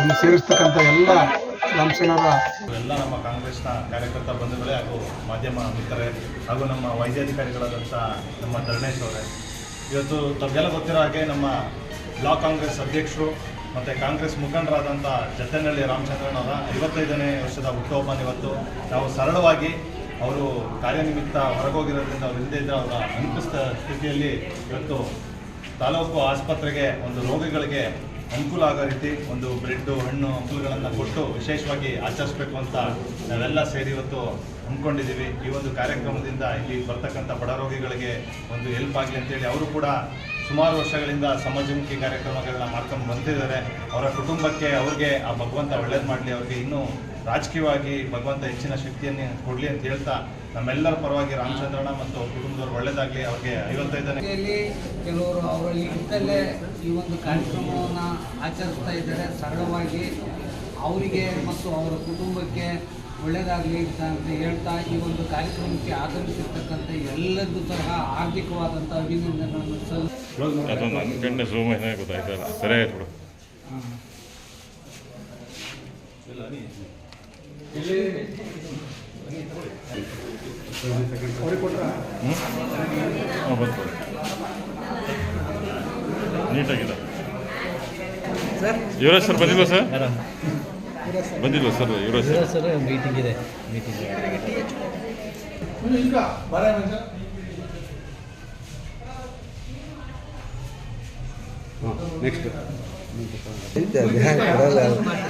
ಇಲ್ಲಿ ಸೇರಿಸ್ತಕ್ಕಂಥ ಎಲ್ಲ ರಾಮಚಂದ್ರ ಎಲ್ಲ ನಮ್ಮ ಕಾಂಗ್ರೆಸ್ನ ಕಾರ್ಯಕರ್ತ ಬಂಧುಗಳೇ ಹಾಗೂ ಮಾಧ್ಯಮ ಮಿತ್ರರೇ ಹಾಗೂ ನಮ್ಮ ವೈದ್ಯಾಧಿಕಾರಿಗಳಾದಂಥ ನಮ್ಮ ಧರಣೇಶ್ ಅವರೇ. ಇವತ್ತು ತಮಗೆಲ್ಲ ಗೊತ್ತಿರೋ ಹಾಗೆ ನಮ್ಮ ಬ್ಲಾಕ್ ಕಾಂಗ್ರೆಸ್ ಅಧ್ಯಕ್ಷರು ಮತ್ತು ಕಾಂಗ್ರೆಸ್ ಮುಖಂಡರಾದಂಥ ಜತನಹಳ್ಳಿ ರಾಮಚಂದ್ರನ್ ಅವರ ಐವತ್ತೈದನೇ ವರ್ಷದ ಹುಟ್ಟುಹಬ್ಬನ ಇವತ್ತು ನಾವು ಸರಳವಾಗಿ ಅವರು ಕಾರ್ಯನಿಮಿತ್ತ ಹೊರಗೋಗಿರೋದ್ರಿಂದ ಅವ್ರು ಹಿಂದೆ ಇದ್ದ ಅವರ ಅನುಕೂಲ ಸ್ಥಿತಿಯಲ್ಲಿ ಇವತ್ತು ತಾಲೂಕು ಆಸ್ಪತ್ರೆಗೆ ಒಂದು ರೋಗಿಗಳಿಗೆ ಅನುಕೂಲ ಆಗೋ ರೀತಿ ಒಂದು ಬ್ರೆಡ್ಡು, ಹಣ್ಣು ಹಂಪಲುಗಳನ್ನು ಕೊಟ್ಟು ವಿಶೇಷವಾಗಿ ಆಚರಿಸಬೇಕು ಅಂತ ನಾವೆಲ್ಲ ಸೇರಿ ಇವತ್ತು ಅಂದ್ಕೊಂಡಿದ್ದೀವಿ. ಈ ಒಂದು ಕಾರ್ಯಕ್ರಮದಿಂದ ಇಲ್ಲಿ ಬರ್ತಕ್ಕಂಥ ಬಡ ರೋಗಿಗಳಿಗೆ ಒಂದು ಹೆಲ್ಪ್ ಆಗಲಿ ಅಂತೇಳಿ ಅವರು ಕೂಡ ಸುಮಾರು ವರ್ಷಗಳಿಂದ ಸಮಾಜಮುಖಿ ಕಾರ್ಯಕ್ರಮಗಳನ್ನ ಮಾಡ್ಕೊಂಡು ಬಂದಿದ್ದಾರೆ. ಅವರ ಕುಟುಂಬಕ್ಕೆ ಅವ್ರಿಗೆ ಆ ಭಗವಂತ ಒಳ್ಳೇದು ಮಾಡಲಿ, ಅವ್ರಿಗೆ ಇನ್ನೂ ರಾಜಕೀಯವಾಗಿ ಭಗವಂತ ಹೆಚ್ಚಿನ ಶಕ್ತಿಯನ್ನು ಕೊಡಲಿ ಅಂತ ಹೇಳ್ತಾ ನಮ್ಮೆಲ್ಲರ ಪರವಾಗಿ ರಾಮಚಂದ್ರಣ್ಣ ಮತ್ತು ಅವ್ರ ಕುಟುಂಬದವ್ರು ಒಳ್ಳೇದಾಗಲಿ, ಅವ್ರಿಗೆ ಐವತ್ತೈದನೇ ಕೆಲವರು ಅವರ ಇದ್ದಲ್ಲೇ ಈ ಒಂದು ಕಾರ್ಯಕ್ರಮವನ್ನು ಆಚರಿಸ್ತಾ ಇದ್ದಾರೆ. ಸರಳವಾಗಿ ಅವರಿಗೆ ಮತ್ತು ಅವರ ಕುಟುಂಬಕ್ಕೆ ಒಳ್ಳೆಯದಾಗಲಿ ಅಂತ ಹೇಳ್ತಾ ಈ ಒಂದು ಕಾರ್ಯಕ್ರಮಕ್ಕೆ ಆಗಮಿಸಿರ್ತಕ್ಕಂಥ ಎಲ್ಲರಿಗೂ ತರಹ ಆರ್ಥಿಕವಾದಂಥ ಅಭಿನಂದನೆಗಳನ್ನು ಸಲ್ ಅದೊಂದು ಅನ್ಕಂಡೆ ಸೋಮಯ್ಯ ಗೊತ್ತಾಯ್ತಲ್ಲ ಹಾಂ ಬಂತು ನೀಟಾಗಿದೆ. ಸರ್? ಯುವರಾಜ್ ಸರ್ ಬಂದಿಲ್ಲ ಸರ್? ಬಂದಿಲ್ವಾ sir Yuvaraj sir sir meeting ಇದೆ ಮೀಟಿಂಗ್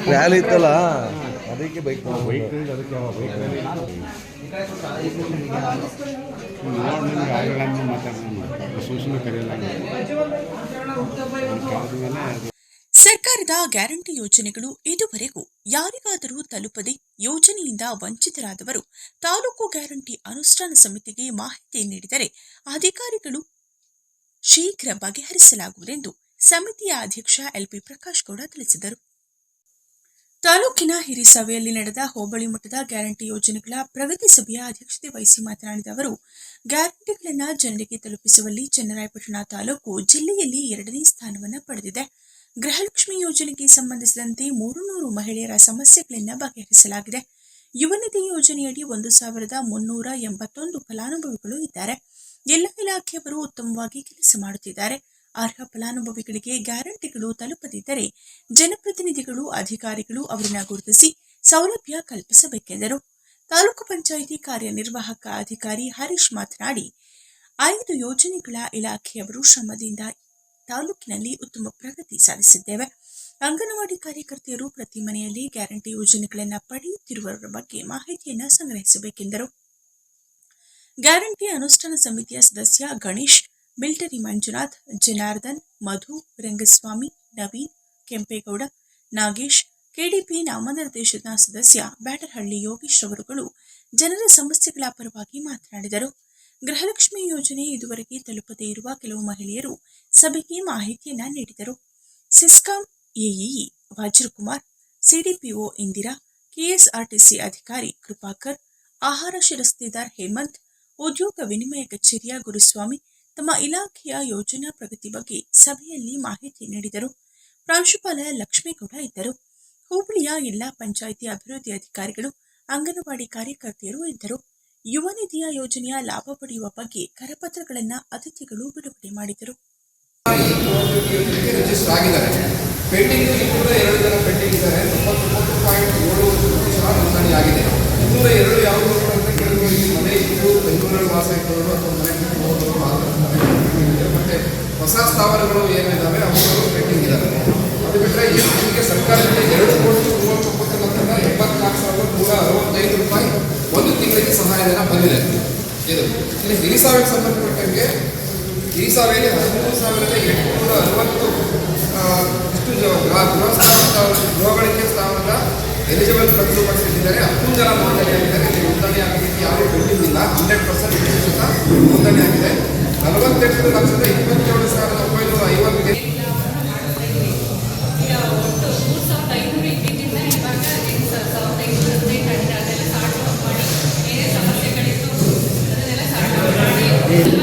ರ್ಯಾಲಿ ಇತ್ತಲ್ಲ ಅದಕ್ಕೆ ಬೈಕ್ ಬೈಕ್ ಸರ್ಕಾರದ ಗ್ಯಾರಂಟಿ ಯೋಜನೆಗಳು ಇದುವರೆಗೂ ಯಾರಿಗಾದರೂ ತಲುಪದೆ ಯೋಜನೆಯಿಂದ ವಂಚಿತರಾದವರು ತಾಲೂಕು ಗ್ಯಾರಂಟಿ ಅನುಷ್ಠಾನ ಸಮಿತಿಗೆ ಮಾಹಿತಿ ನೀಡಿದರೆ ಅಧಿಕಾರಿಗಳು ಶೀಘ್ರ ಬಗೆಹರಿಸಲಾಗುವುದೆಂದು ಸಮಿತಿಯ ಅಧ್ಯಕ್ಷ ಎಲ್ಪಿ ಪ್ರಕಾಶ್ ಗೌಡ ತಿಳಿಸಿದರು. ತಾಲೂಕಿನ ಹಿರಿಸಭೆಯಲ್ಲಿ ನಡೆದ ಹೋಬಳಿ ಮಟ್ಟದ ಗ್ಯಾರಂಟಿ ಯೋಜನೆಗಳ ಪ್ರಗತಿ ಸಭೆಯ ಅಧ್ಯಕ್ಷತೆ ವಹಿಸಿ ಮಾತನಾಡಿದ ಅವರು, ಗ್ಯಾರಂಟಿಗಳನ್ನು ಜನರಿಗೆ ತಲುಪಿಸುವಲ್ಲಿ ಚನ್ನರಾಯಪಟ್ಟಣ ತಾಲೂಕು ಜಿಲ್ಲೆಯಲ್ಲಿ ಎರಡನೇ ಸ್ಥಾನವನ್ನು ಪಡೆದಿದೆ. ಗೃಹಲಕ್ಷ್ಮಿ ಯೋಜನೆಗೆ ಸಂಬಂಧಿಸಿದಂತೆ ಮೂರು ನೂರು ಮಹಿಳೆಯರ ಸಮಸ್ಯೆಗಳನ್ನು ಬಗೆಹರಿಸಲಾಗಿದೆ. ಯುವನಿಧಿ ಯೋಜನೆಯಡಿ ಒಂದು ಸಾವಿರದ ಮುನ್ನೂರ ಎಂಬತ್ತೊಂದು ಫಲಾನುಭವಿಗಳು ಇದ್ದಾರೆ. ಎಲ್ಲ ಇಲಾಖೆಯವರು ಉತ್ತಮವಾಗಿ ಕೆಲಸ ಮಾಡುತ್ತಿದ್ದಾರೆ. ಅರ್ಹ ಫಲಾನುಭವಿಗಳಿಗೆ ಗ್ಯಾರಂಟಿಗಳು ತಲುಪದಿದ್ದರೆ ಜನಪ್ರತಿನಿಧಿಗಳು, ಅಧಿಕಾರಿಗಳು ಅವರನ್ನು ಗುರುತಿಸಿ ಸೌಲಭ್ಯ ಕಲ್ಪಿಸಬೇಕೆಂದರು. ತಾಲೂಕು ಪಂಚಾಯಿತಿ ಕಾರ್ಯನಿರ್ವಾಹಕ ಅಧಿಕಾರಿ ಹರೀಶ್ ಮಾತನಾಡಿ, ಐದು ಯೋಜನೆಗಳ ಇಲಾಖೆಯವರು ಶ್ರಮದಿಂದ ತಾಲೂಕಿನಲ್ಲಿ ಉತ್ತಮ ಪ್ರಗತಿ ಸಾಧಿಸಿದ್ದೇವೆ. ಅಂಗನವಾಡಿ ಕಾರ್ಯಕರ್ತೆಯರು ಪ್ರತಿ ಮನೆಯಲ್ಲಿ ಗ್ಯಾರಂಟಿ ಯೋಜನೆಗಳನ್ನು ಪಡೆಯುತ್ತಿರುವವರ ಬಗ್ಗೆ ಮಾಹಿತಿಯನ್ನು ಸಂಗ್ರಹಿಸಬೇಕೆಂದರು. ಗ್ಯಾರಂಟಿ ಅನುಷ್ಠಾನ ಸಮಿತಿಯ ಸದಸ್ಯ ಗಣೇಶ್, ಮಿಲ್ಟರಿ ಮಂಜುನಾಥ್, ಜನಾರ್ದನ್, ಮಧು, ರಂಗಸ್ವಾಮಿ, ನವೀನ್, ಕೆಂಪೇಗೌಡ, ನಾಗೇಶ್, ಕೆಡಿಪಿ ನಾಮನಿರ್ದೇಶನ ಸದಸ್ಯ ಬ್ಯಾಟರ್ಹಳ್ಳಿ ಯೋಗೇಶ್ ಅವರುಗಳು ಜನರ ಸಮಸ್ಯೆಗಳ ಪರವಾಗಿ ಮಾತನಾಡಿದರು. ಗೃಹಲಕ್ಷ್ಮಿ ಯೋಜನೆ ಇದುವರೆಗೆ ತಲುಪದೇ ಇರುವ ಕೆಲವು ಮಹಿಳೆಯರು ಸಭೆಗೆ ಮಾಹಿತಿಯನ್ನ ನೀಡಿದರು. CESCOM AEE Vajrakumar, CDPO Indira, KSRTC ಅಧಿಕಾರಿ ಕೃಪಾಕರ್, ಆಹಾರ ಶಿರಸ್ತಿದಾರ್ ಹೇಮಂತ್, ಉದ್ಯೋಗ ವಿನಿಮಯ ಕಚೇರಿಯ ಗುರುಸ್ವಾಮಿ ತಮ್ಮ ಇಲಾಖೆಯ ಯೋಜನಾ ಪ್ರಗತಿ ಬಗ್ಗೆ ಸಭೆಯಲ್ಲಿ ಮಾಹಿತಿ ನೀಡಿದರು. ಪ್ರಾಂಶುಪಾಲ ಲಕ್ಷ್ಮೇಗೌಡ ಇದ್ದರು. ಹುಬ್ಬಳ್ಳಿಯ ಎಲ್ಲಾ ಪಂಚಾಯಿತಿ ಅಭಿವೃದ್ಧಿ ಅಧಿಕಾರಿಗಳು, ಅಂಗನವಾಡಿ ಕಾರ್ಯಕರ್ತೆಯರು ಇದ್ದರು. ಯುವ ನಿಧಿಯ ಯೋಜನೆಯ ಲಾಭ ಪಡೆಯುವ ಬಗ್ಗೆ ಕರಪತ್ರಗಳನ್ನು ಅತಿಥಿಗಳು ಬಿಡುಗಡೆ ಮಾಡಿದರು ಹೊಸ ಸ್ಥಾವರಗಳು ಏನಿದ್ದಾವೆ ಅವುಗಳು ಪೆಂಡಿಂಗ್ ಇದ್ದಾವೆ ಅದು ಬಿಟ್ಟರೆ ಸರ್ಕಾರದಲ್ಲಿ ಸರ್ಕಾರದಿಂದ ಎರಡು ಕೋಟಿ ಎಂಬತ್ನಾಲ್ಕು ಸಾವಿರದ ನೂರ ಅರವತ್ತೈದು ರೂಪಾಯಿ ಒಂದು ತಿಂಗಳಿಗೆ ಸಹಾಯಧನ ಬಂದಿದೆ. ಇದು. ಇಲ್ಲಿ ಹಿರಿಸಾವಿಗೆ ಸಂಬಂಧಪಟ್ಟಂಗೆ ಸಾವಿರ ಹದಿಮೂರು ಸಾವಿರದ ಎಂಟುನೂರ ಅರವತ್ತು ಇಷ್ಟು ಗೃಹ ಗೃಹಗಳಿಗೆ ಸ್ಥಾವರದ ಎಲಿಜಿಬಲ್ ಪ್ರತಿಭಟಿಸಿದ್ದಾರೆ ಹತ್ತು ಜನ ನೋಂದಣಿಯಾಗಿದ್ದಾರೆ ಇಲ್ಲಿ ನೋಂದಣಿ ಆಗಲಿಕ್ಕೆ ಯಾರೂ ಕೊಟ್ಟಿಲ್ಲ. ಹಂಡ್ರೆಡ್ ಪರ್ಸೆಂಟ್ ನೋಂದಣಿ ಆಗಿದೆ. ನಲವತ್ತೆಂಟು ಲಕ್ಷದ ಇಪ್ಪತ್ತೇಳು ಸಾವಿರದ ಒಂಬೈನೂರ ಐವತ್ತಿಗೆ el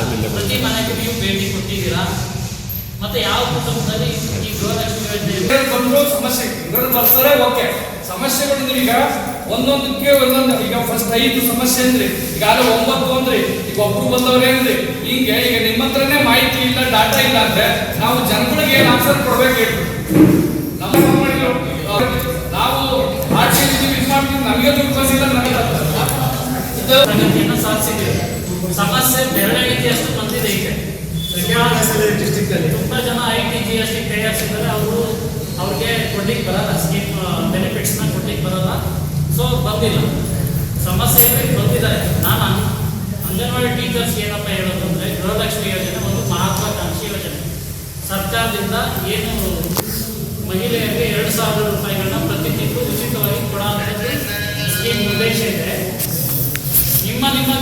ಪ್ರತಿ ಮನೆಗೆ ನೀವು ಭೇಟಿ ಕೊಟ್ಟಿದ್ದೀರಾ? ಮತ್ತೆ ಯಾವ ಕುಟುಂಬದಲ್ಲಿ ಈ ಗೃಹಲಕ್ಷ್ಮಿ ಬಂದ್ರು ಸಮಸ್ಯೆ ಇವರು ಬರ್ತಾರೆ ಓಕೆ. ಸಮಸ್ಯೆಗಳು ಈಗ ಒಂದೊಂದಕ್ಕೆ ಒಂದೊಂದು ಈಗ ಫಸ್ಟ್ ಐದು ಸಮಸ್ಯೆ ಅಂದ್ರಿ ಈಗ ಆದ್ರೆ ಒಂಬತ್ತು ಅಂದ್ರಿ ಈಗ ಒಬ್ರು ಬಂದವ್ರೆ ಅಂದ್ರಿ ಹಿಂಗೆ ಈಗ ನಿಮ್ಮ ಹತ್ರನೇ ಮಾಹಿತಿ ಇಲ್ಲ ಡಾಟಾ ಇಲ್ಲ ಅಂದ್ರೆ ನಾವು ಜನಗಳಿಗೆ ಏನು ಆನ್ಸರ್ ಕೊಡ್ಬೇಕು ನಾವು ಆಚೆ ಇದು ಮಾಡ್ತೀವಿ ನಮಗೆ ದುಡ್ಡು ಬಂದಿಲ್ಲ ನಮಗೆ ಪ್ರಗತಿಯನ್ನು ಸಾಧಿಸಿದ್ದೀವಿ ಸಮಸ್ಯೆ ಬೆರಳೆಣಿಕೆಯಷ್ಟು ಬಂದಿದೆ ಈಗ. ತುಂಬ ಜನ I T G S T ಕೈ ಅವರು ಅವ್ರಿಗೆ ಕೊಡ್ಲಿಕ್ಕೆ ಬರಲ್ಲ ಸ್ಕೀಮ್ ಬೆನಿಫಿಟ್ಸ್ನ ಕೊಡ್ಲಿಕ್ಕೆ ಬರಲ್ಲ. ಸೊ ಬಂದಿಲ್ಲ. ಸಮಸ್ಯೆ ಇದ್ರೆ ಬಂದಿದ್ದಾರೆ. ನಾನು ಅಂಗ್- ಅಂಗನವಾಡಿ ಟೀಚರ್ಸ್ ಏನಪ್ಪ ಹೇಳೋದು ಅಂದರೆ ಗೃಹಲಕ್ಷ್ಮಿ ಯೋಜನೆ ಒಂದು ಮಹತ್ವಾಕಾಂಕ್ಷಿ ಯೋಜನೆ. ಸರ್ಕಾರದಿಂದ ಏನು ಮಹಿಳೆಯರಿಗೆ ಎರಡು ಸಾವಿರ ರೂಪಾಯಿಗಳನ್ನ ಪ್ರತಿ ತಿಂಗಳು ಉಚಿತವಾಗಿ ಕೊಡೋ ಸ್ಕೀಮ್ ಉದ್ದೇಶ ಇದೆ. ನಿಮ್ಮ ನಿಮ್ಮ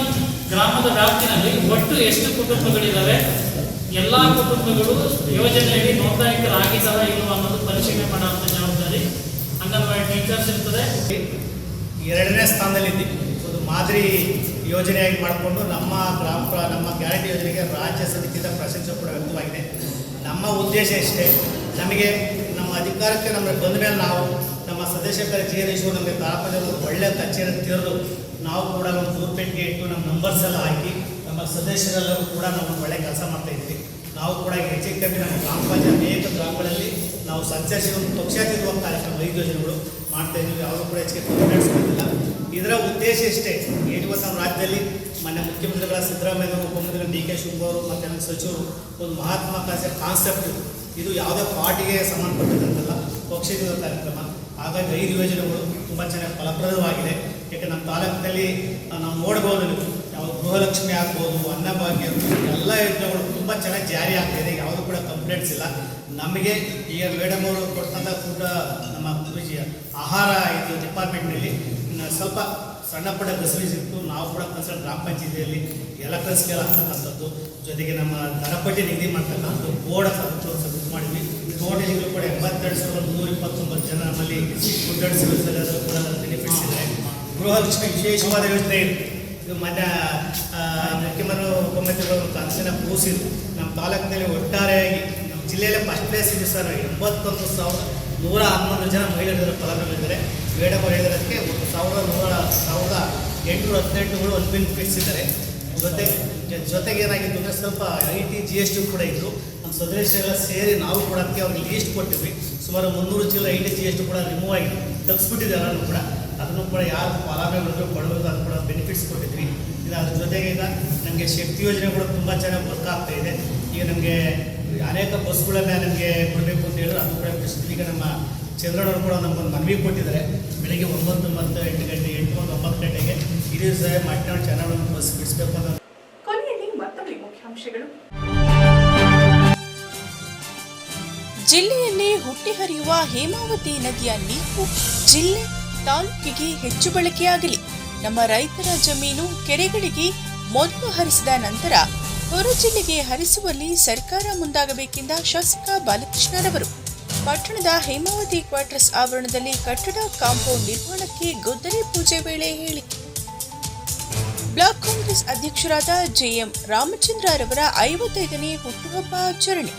ಗ್ರಾಮದ ವ್ಯಾಪ್ತಿನಲ್ಲಿ ಒಟ್ಟು ಎಷ್ಟು ಕುಟುಂಬಗಳಿದ್ದಾವೆ ಎಲ್ಲ ಕುಟುಂಬಗಳು ಯೋಜನೆಯಲ್ಲಿ ನೋಂದಾಯಿತರಾಗಿದ್ದಾರಾ ಇಲ್ವಾ ಅನ್ನೋದು ಪರಿಶೀಲನೆ ಮಾಡುವಂಥ ಜವಾಬ್ದಾರಿ ಅಂಗನವಾಡಿ ಟೀಚರ್ಸ್ ಇರ್ತದೆ. ಎರಡನೇ ಸ್ಥಾನದಲ್ಲಿದ್ದೀವಿ ಒಂದು ಮಾದರಿ ಯೋಜನೆಯಾಗಿ ಮಾಡಿಕೊಂಡು ನಮ್ಮ ಗ್ರಾಮ ನಮ್ಮ ಗ್ಯಾರಂಟಿ ಯೋಜನೆಗೆ ರಾಜ್ಯ ಸಮಿತಿಯಿಂದ ಪ್ರಶಂಸೆ ಕೂಡ ವ್ಯಕ್ತವಾಗಿದೆ. ನಮ್ಮ ಉದ್ದೇಶ ಇಷ್ಟೇ. ನಮಗೆ ನಮ್ಮ ಅಧಿಕಾರಕ್ಕೆ ನಮಗೆ ಬಂದ ಮೇಲೆ ನಾವು ನಮ್ಮ ಸದಸ್ಯರ ಜೀವನಿಸುವ ನಮಗೆ ತಾಲೂಕಲ್ಲಿ ಒಂದು ಒಳ್ಳೆಯ ಕಚೇರಿ ತೆರೆದು ನಾವು ಕೂಡ ಒಂದು ಗೌರ್ಮೆಂಟ್ಗೆ ಇಟ್ಟು ನಮ್ಮ ನಂಬರ್ಸ್ ಎಲ್ಲ ಹಾಕಿ ನಮ್ಮ ಸದಸ್ಯರೆಲ್ಲರೂ ಕೂಡ ನಾವು ಒಳ್ಳೆ ಕೆಲಸ ಮಾಡ್ತಾ ಇದ್ವಿ. ನಾವು ಕೂಡ ಹೆಚ್ಚು ನಮ್ಮ ಗ್ರಾಮ ಪಂಚಾಯತ್ ಅನೇಕ ಗ್ರಾಮಗಳಲ್ಲಿ ನಾವು ಸಂಚರಿಸಿದ ಒಂದು ಕಾರ್ಯಕ್ರಮ ಐದು ಯೋಜನೆಗಳು ಮಾಡ್ತಾ ಇದ್ದೀವಿ ಯಾವುದೂ ಕೂಡ ಹೆಚ್ಚಿಗೆ ಬಂದಿಲ್ಲ ಇದರ ಉದ್ದೇಶ ಇಷ್ಟೇ. ಏನು ನಮ್ಮ ರಾಜ್ಯದಲ್ಲಿ ಮಾನ್ಯ ಮುಖ್ಯಮಂತ್ರಿಗಳ ಸಿದ್ದರಾಮಯ್ಯ ಅವರು, ಉಪಮುಖ್ಯಮಂತ್ರಿ ಡಿ ಕೆ ಶಿವಕುಮಾರ್ ಮತ್ತು ನಮ್ಮ ಸಚಿವರು ಒಂದು ಮಹಾತ್ಮಾಕಾಂಕ್ಷೆ ಕಾನ್ಸೆಪ್ಟ್ ಇದು ಯಾವುದೇ ಪಾರ್ಟಿಗೆ ಸಂಬಂಧಪಟ್ಟದಂತಲ್ಲ ಪಕ್ಷೇತರ ಕಾರ್ಯಕ್ರಮ. ಹಾಗಾಗಿ ಐದು ಯೋಜನೆಗಳು ತುಂಬ ಚೆನ್ನಾಗಿ ಫಲಪ್ರದವಾಗಿದೆ. ಯಾಕೆ ನಮ್ಮ ತಾಲೂಕಿನಲ್ಲಿ ನಾವು ನೋಡ್ಬೋದು ಯಾವ ಗೃಹಲಕ್ಷ್ಮಿ ಆಗ್ಬೋದು, ಅನ್ನಭಾಗ್ಯ ಎಲ್ಲ ಯೋಜನೆಗಳು ತುಂಬ ಚೆನ್ನಾಗಿ ಜಾರಿ ಆಗ್ತಾಯಿದೆ ಯಾವುದೂ ಕೂಡ ಕಂಪ್ಲೇಂಟ್ಸ್ ಇಲ್ಲ. ನಮಗೆ ಈಗ ಮೇಡಮ್ ಅವರು ಕೊಡ್ತಂಥ ಫುಡ್ ನಮ್ಮ ಆಹಾರ ಇದು ಡಿಪಾರ್ಟ್ಮೆಂಟ್ನಲ್ಲಿ ಸ್ವಲ್ಪ ಸಣ್ಣ ಪುಟ್ಟ ಗಸರೀಸ್ ಇತ್ತು. ನಾವು ಕೂಡ ಕನ್ಸಲ್ಟ್ ಗ್ರಾಮ ಪಂಚಾಯತಿಯಲ್ಲಿ ಎಲ್ಲ ಸ್ಕೇಲ್ ಆಗ್ತಕ್ಕಂಥದ್ದು ಜೊತೆಗೆ ನಮ್ಮ ದರಪಟ್ಟಿ ನಿಗದಿ ಮಾಡ್ತಕ್ಕಂಥದ್ದು ಬೋರ್ಡ್ ಸಬ್ಮಿಟ್ ಮಾಡಿದ್ವಿ. ಟೋಟಲ್ ಈಗಲೂ ಕೂಡ ಎಂಬತ್ತೆರಡು ಸಾವಿರದ ನೂರ ಇಪ್ಪತ್ತೊಂಬತ್ತು ಜನ ನಮ್ಮಲ್ಲಿ ಫುಡ್ ಅಂಡ್ ಕೂಡ ಬೆನಿಫಿಟ್ಸ್ ಇದೆ. ಗೃಹಲಕ್ಷ್ಮಿ ವಿಶೇಷವಾದ ಯೋಜನೆ ಇದೆ ಇದು ಮೊನ್ನೆ ಆ, ಮುಖ್ಯಮಂತ್ರಿ ಉಪಮುಖ್ಯಮಂತ್ರಿಗಳು ಕನಸಿನ ಕೂಸಿದ್ರು ನಮ್ಮ ತಾಲೂಕಿನಲ್ಲಿ ಒಟ್ಟಾರೆಯಾಗಿ ನಮ್ಮ ಜಿಲ್ಲೆಯಲ್ಲೇ ಫಸ್ಟ್ ಪ್ಲೇಸ್ ಇದೆ ಸರ್. ಎಂಬತ್ತೊಂದು ಸಾವಿರ ನೂರ ಹನ್ನೊಂದು ಜನ ಮಹಿಳೆಯರು ಫಲಾನುಭವಿದ್ದಾರೆ ಮೇಡಮ್ ಹೇಳಿದಕ್ಕೆ ಒಂದು ಸಾವಿರ ನೂರ ಸಾವಿರದ ಎಂಟುನೂರ ಹದಿನೆಂಟುಗಳು ಒಂದು ಬಿಲ್ ಇದ್ದಾರೆ. ಜೊತೆಗೆ ಜೊತೆಗೆ ಏನಾಗಿತ್ತು ಅಂದರೆ ಸ್ವಲ್ಪ I T G S T ಕೂಡ ಇದ್ದರು ನಮ್ಮ ಸದಸ್ಯರೆಲ್ಲ ಸೇರಿ ನಾವು ಕೂಡ ಅದಕ್ಕೆ ಅವ್ರಿಗೆ ಲೀಸ್ಟ್ ಕೊಟ್ಟಿದ್ವಿ. ಸುಮಾರು ಮುನ್ನೂರು ಜಿಲ್ಲೆ I T G S T ಕೂಡ ರಿಮೂವ್ ಆಗಿ ತಗ್ಸ್ಬಿಟ್ಟಿದೆ ಎಲ್ಲರೂ ಕೂಡ. ಅದನ್ನು ಕೂಡ ಯಾರು ಫಲಾನುಭವಿಗಳು ಪಡೆಯೋದು ಅದು ಕೂಡ ಬೆನಿಫಿಟ್ಸ್ ಕೊಟ್ಟಿದ್ವಿ. ಇದು ಅದ್ರ ಜೊತೆಗೆ ಈಗ ನಮಗೆ ಶಕ್ತಿ ಯೋಜನೆ ಕೂಡ ತುಂಬ ಚೆನ್ನಾಗಿ ವರ್ಕ್ ಆಗ್ತಾ ಇದೆ. ಈಗ ನಮಗೆ ಅನೇಕ ಬಸ್ಗಳನ್ನ ನಮಗೆ ಕೊಡಬೇಕು ಅಂತ ಹೇಳಿದ್ರು. ಅದು ಕೂಡ ಬಿಡಿಸ್ತೀವಿ ಈಗ ನಮ್ಮ ಚಂದ್ರನವರು ಕೂಡ ನಮಗೊಂದು ಮನವಿ ಕೊಟ್ಟಿದ್ದಾರೆ. ಬೆಳಗ್ಗೆ ಒಂಬತ್ತು ಮತ್ತು ಎಂಟು ಗಂಟೆ ಎಂಟು ಒಂದು ಒಂಬತ್ತು ಗಂಟೆಗೆ ಇಡೀ ಸಹ ಮಟ್ಟ ಚೆನ್ನಾಗಿ ಬಸ್ ಬಿಡಿಸ್ಬೇಕು ಅಂತ ಕೊನೆಯಲ್ಲಿ ಮತ್ತೊಮ್ಮೆ ಮುಖ್ಯಾಂಶಗಳು. ಜಿಲ್ಲೆಯಲ್ಲಿ ಹುಟ್ಟಿ ಹರಿಯುವ ಹೇಮಾವತಿ ನದಿಯ ನೀರು ಜಿಲ್ಲೆ ತಾಲೂಕಿಗೆ ಹೆಚ್ಚು ಬಳಕೆಯಾಗಲಿ. ನಮ್ಮ ರೈತರ ಜಮೀನು ಕೆರೆಗಳಿಗೆ ಮೊದಲು ಹರಿಸಿದ ನಂತರ ಹೊರ ಜಿಲ್ಲೆಗೆ ಹರಿಸುವಲ್ಲಿ ಸರ್ಕಾರ ಮುಂದಾಗಬೇಕೆಂದ ಶಾಸಕ ಬಾಲಕೃಷ್ಣರವರು. ಪಟ್ಟಣದ ಹೇಮಾವತಿ ಕ್ವಾರ್ಟರ್ಸ್ ಆವರಣದಲ್ಲಿ ಕಟ್ಟಡ ಕಾಂಪೌಂಡ್ ನಿರ್ಮಾಣಕ್ಕೆ ಗುದ್ದಲಿ ಪೂಜೆ ವೇಳೆ ಹೇಳಿಕೆ. ಬ್ಲಾಕ್ ಕಾಂಗ್ರೆಸ್ ಅಧ್ಯಕ್ಷರಾದ ಜೆಎಂ ರಾಮಚಂದ್ರರವರ ಐವತ್ತೈದನೇ ಹುಟ್ಟುಹಬ್ಬ ಆಚರಣೆ.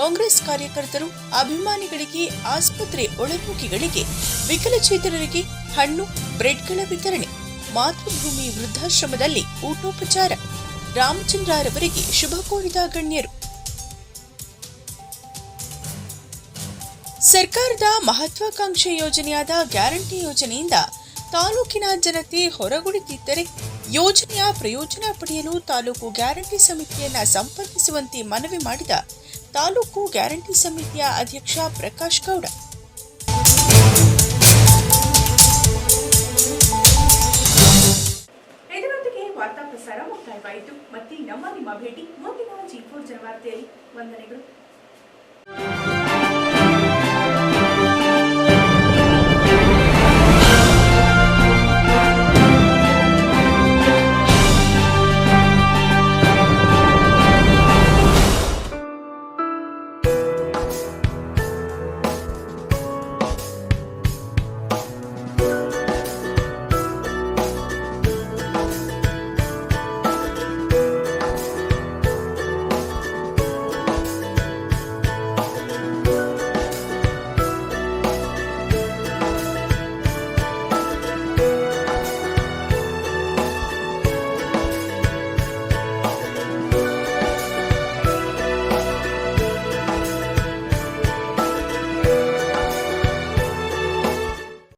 ಕಾಂಗ್ರೆಸ್ ಕಾರ್ಯಕರ್ತರು ಅಭಿಮಾನಿಗಳಿಗೆ, ಆಸ್ಪತ್ರೆ ಒಳರೋಗಿಗಳಿಗೆ, ವಿಕಲಚೇತನರಿಗೆ ಹಣ್ಣು, ಬ್ರೆಡ್ಗಳ ವಿತರಣೆ, ಮಾತೃಭೂಮಿ ವೃದ್ಧಾಶ್ರಮದಲ್ಲಿ ಊಟೋಪಚಾರ, ರಾಮಚಂದ್ರರವರಿಗೆ ಶುಭ ಕೋರಿದ ಗಣ್ಯರು. ಸರ್ಕಾರದ ಮಹತ್ವಾಕಾಂಕ್ಷೆ ಯೋಜನೆಯಾದ ಗ್ಯಾರಂಟಿ ಯೋಜನೆಯಿಂದ ತಾಲೂಕಿನ ಜನತೆ ಹೊರಗುಳಿದಿದ್ದರೆ ಯೋಜನೆಯ ಪ್ರಯೋಜನ ಪಡೆಯಲು ತಾಲೂಕು ಗ್ಯಾರಂಟಿ ಸಮಿತಿಯನ್ನ ಸಂಪರ್ಕಿಸುವಂತೆ ಮನವಿ ಮಾಡಿದ ತಾಲೂಕು ಗ್ಯಾರಂಟಿ ಸಮಿತಿಯ ಅಧ್ಯಕ್ಷ ಪ್ರಕಾಶ್ ಗೌಡ. ಇದರೊಂದಿಗೆ ವಾರ್ತಾ ಪ್ರಸಾರ ಮುಕ್ತಾಯವಾಯಿತು. ಮತ್ತೆ ನಮ್ಮ ನಿಮ್ಮ ಭೇಟಿ ಮುಂದಿನ ಜಿ ಫೋರ್ ಜನವಾರ್ತೆಯಲ್ಲಿ ವಂದನೆಗಳು.